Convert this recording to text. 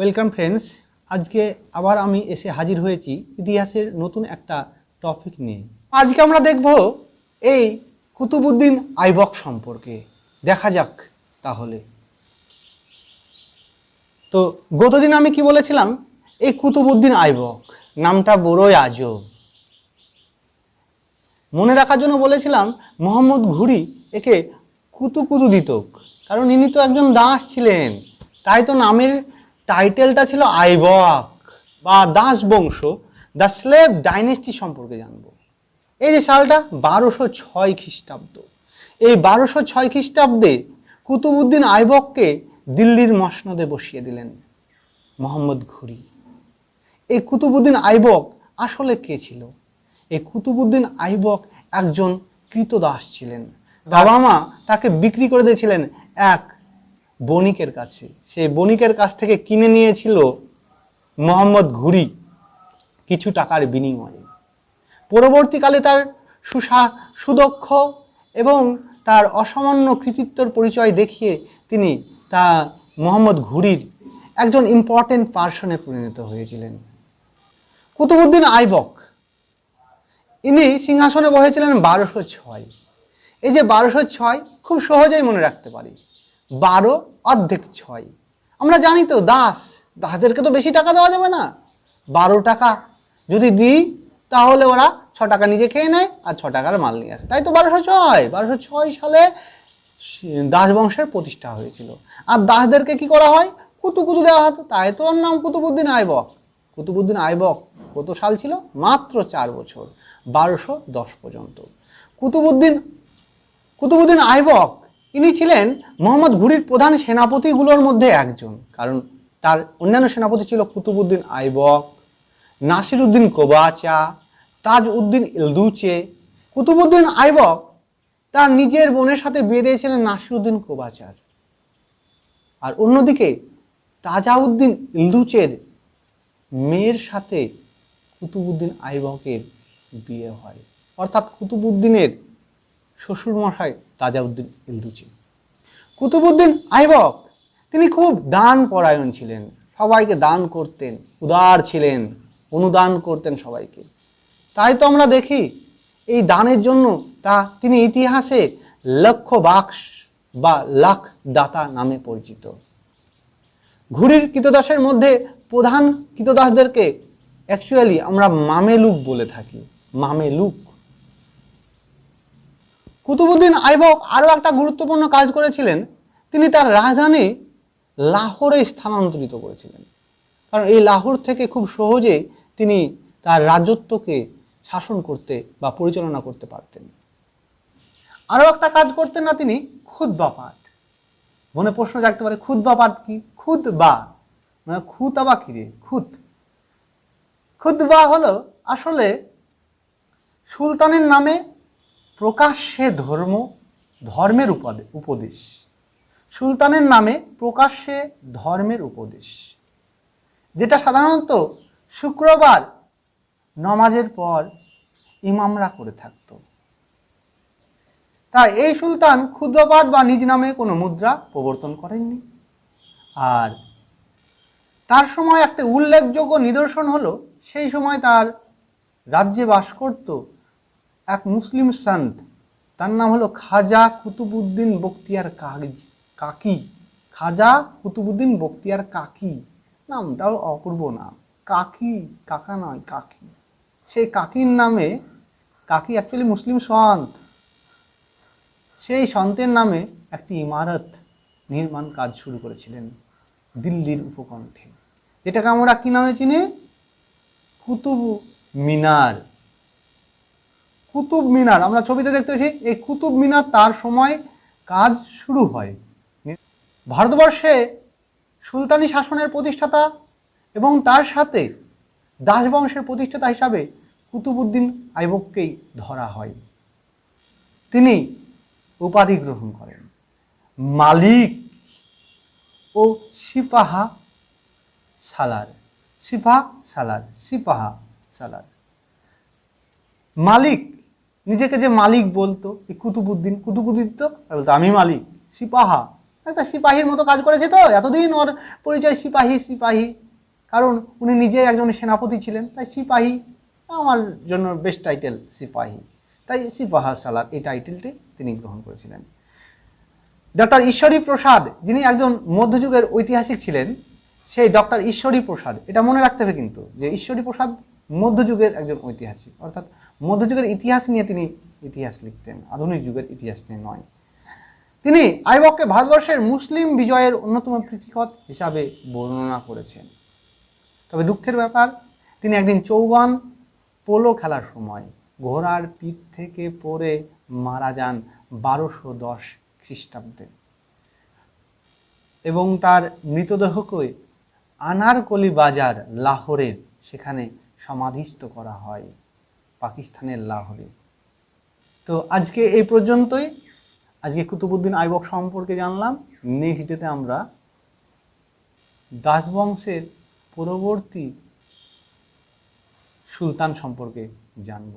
Welcome friends আজকে আবার আমি এসে হাজির হয়েছি ইতিহাসের নতুন একটা টপিক নিয়ে। আজকে আমরা দেখব এই কুতুবুদ্দিন আইবক সম্পর্কে। দেখা যাক তাহলে। তো গতদিন আমি কি বলেছিলাম? এই কুতুবুদ্দিন আইবক, নামটা বড়ই আজব মনে রাখার জন্য বলেছিলাম, মোহাম্মদ ঘুরি একে কুতু কুতু দিতক। কারণ ইনি তো একজন দাস ছিলেন। তাই তো নামের টাইটেলটা ছিল আইবক বা দাস বংশ, দ্য স্লেভ ডাইনেস্টি সম্পর্কে জানব। এই যে সালটা বারোশো ছয় খ্রিস্টাব্দ। এই বারোশো ছয় খ্রিস্টাব্দে কুতুবুদ্দিন আইবককে দিল্লির মসনদে বসিয়ে দিলেন মোহাম্মদ ঘুরি। এই কুতুবুদ্দিন আইবক আসলে কে ছিল? এই কুতুবুদ্দিন আইবক একজন কৃতদাস ছিলেন। বাবা মা তাকে বিক্রি করে দিয়েছিলেন এক বণিকের কাছে। সেই বণিকের কাছ থেকে কিনে নিয়েছিল মোহাম্মদ ঘুরি কিছু টাকার বিনিময়ে। পরবর্তীকালে তার সুসা, সুদক্ষ এবং তার অসামান্য কৃতিত্বর পরিচয় দেখিয়ে তিনি তা মোহাম্মদ ঘুরির একজন ইম্পর্টেন্ট পার্সনে পরিণত হয়েছিলেন। কুতুবুদ্দিন আইবক, ইনি সিংহাসনে বসেছিলেন বারোশো ছয়। এই যে বারোশো ছয়, খুব সহজেই মনে রাখতে পারি। বারো অর্ধেক ছয়। আমরা জানি তো, দাস, দাসদেরকে তো বেশি টাকা দেওয়া যাবে না। বারো টাকা যদি দিই, তাহলে ওরা ছ টাকা নিজে খেয়ে নেয় আর ছ টাকার মাল নিয়ে আসে। তাই তো বারোশো ছয়। বারোশো ছয় সালে দাস বংশের প্রতিষ্ঠা হয়েছিল। আর দাসদেরকে কি করা হয়? কুতু কুতু দেওয়া হতো। তাই তো ওর নাম কুতুবুদ্দিন আইবক। কুতুবুদ্দিন আইবক কত সাল ছিল? মাত্র চার বছর। বারোশো দশ পর্যন্ত। কুতুবুদ্দিন কুতুবুদ্দিন আইবক ইনি ছিলেন মোহাম্মদ ঘুরির প্রধান সেনাপতিগুলোর মধ্যে একজন। কারণ তার অন্যান্য সেনাপতি ছিল কুতুবুদ্দিন আইবক নাসির উদ্দিন কোবাচা তাজ উদ্দিন ইলদুচে কুতুবুদ্দিন আইবক তার নিজের বোনের সাথে বিয়ে দিয়েছিলেন নাসিরুদ্দিন কোবাচার। আর অন্যদিকে তাজাউদ্দিন ইলদুচের মেয়ের সাথে কুতুবুদ্দিন আইবকের বিয়ে হয়। অর্থাৎ কুতুবুদ্দিনের শ্বশুরমশাই তাজাউদ্দিন ইলদুচি। কুতুবুদ্দিন আইবক, তিনি খুব দান পরায়ণ ছিলেন, সবাইকে দান করতেন, উদার ছিলেন, অনুদান করতেন সবাইকে। তাই তো আমরা দেখি, এই দানের জন্য তা তিনি ইতিহাসে লক্ষ বাক্স বা লাখ দাতা নামে পরিচিত। ঘুরির কৃতদাসের মধ্যে প্রধান কৃতদাসদেরকে অ্যাকচুয়ালি আমরা মামেলুক বলে থাকি, মামেলুক। কুতুবুদ্দিন আইবক আরও একটা গুরুত্বপূর্ণ কাজ করেছিলেন। তিনি তার রাজধানী লাহোরে স্থানান্তরিত করেছিলেন। কারণ এই লাহোর থেকে খুব সহজে তিনি তার রাজত্বকে শাসন করতে বা পরিচালনা করতে পারতেন। আরও একটা কাজ করতেন না তিনি খুদ বা পাঠ। মনে প্রশ্ন জাগতে পারে খুদ বা পাঠ কি? খুদ বা মানে খুত বা কি রে? খুত। খুদ বা হলো আসলে সুলতানের নামে প্রকাশ্যে ধর্ম, ধর্মের উপদেশ। সুলতানের নামে প্রকাশ্যে ধর্মের উপদেশ। যেটা সাধারণত শুক্রবার নমাজের পর ইমামরা করে থাকতো। তাই এই সুলতান ক্ষুদ্রপাঠ বা নিজ নামে কোনো মুদ্রা প্রবর্তন করেননি। আর তার সময় একটা উল্লেখযোগ্য নিদর্শন হলো, সেই সময় তার রাজ্যে বাস করত এক মুসলিম সন্ত, তার নাম হলো খাজা কুতুবুদ্দিন বক্তিয়ার কাকি। খাজা কুতুবুদ্দিন বক্তিয়ার কাকি। নামটাও অপূর্ব নাম। কাকি, কাকা নয়, কাকি। সেই কাকির নামে, কাকি অ্যাকচুয়ালি মুসলিম সন্ত। সেই সন্তের নামে একটি ইমারত নির্মাণ কাজ শুরু করেছিলেন দিল্লির উপকণ্ঠে, যেটাকে আমরা কী নামে চিনি? কুতুব মিনার। কুতুব মিনার, আমরা ছবিতে দেখতে পাচ্ছি, এই কুতুব মিনার তার সময় কাজ শুরু হয়। ভারতবর্ষে সুলতানি শাসনের প্রতিষ্ঠাতা এবং তার সাথে দাসবংশের প্রতিষ্ঠাতা হিসাবে কুতুবুদ্দিন আইবককেই ধরা হয়। তিনি উপাধি গ্রহণ করেন। মালিক ও সিপাহা সালার সিফা সালার, সিপাহা সালার। মালিক নিজেকে যে মালিক বলতো, এই কুতুবুদ্দিন কুতুবুদ্দিন তো আর বলতো, আমি মালিক, সিপাহা। একটা সিপাহীর মতো কাজ করেছে তো, এতদিন ওর পরিচয় সিপাহী সিপাহী। কারণ উনি নিজে একজন সেনাপতি ছিলেন, তাই সিপাহী। আমার জন্য বেস্ট টাইটেল সিপাহী। তাই সিপাহা সালার এই টাইটেলটি তিনি গ্রহণ করেছিলেন। ডক্টর ঈশ্বরী প্রসাদ, যিনি একজন মধ্যযুগের ঐতিহাসিক ছিলেন, সেই ডক্টর ঈশ্বরী প্রসাদ। এটা মনে রাখতে হবে কিন্তু যে ঈশ্বরী প্রসাদ মধ্যযুগের একজন ঐতিহাসিক। অর্থাৎ মধ্যযুগের ইতিহাস নিয়ে তিনি ইতিহাস লিখতেন, আধুনিক যুগের ইতিহাস নিয়ে নয়। তিনি আইবককে ভারতবর্ষের মুসলিম বিজয়ের অন্যতম প্রতীকত হিসাবে বর্ণনা করেছেন। তবে দুঃখের ব্যাপার, তিনি একদিন চৌগান পোলো খেলার সময় ঘোড়ার পিঠ থেকে পড়ে মারা যান বারোশো দশ খ্রিস্টাব্দে। এবং তার মৃতদেহকে আনারকলি বাজার লাহোরের সেখানে সমাধিস্থ করা হয়। পাকিস্তানের লাহোরে। তো আজকে এই পর্যন্তই। আজকে কুতুবুদ্দিন আইবক সম্পর্কে জানলাম। নেক্সট ডেতে আমরা দাসবংশের পরবর্তী সুলতান সম্পর্কে জানব।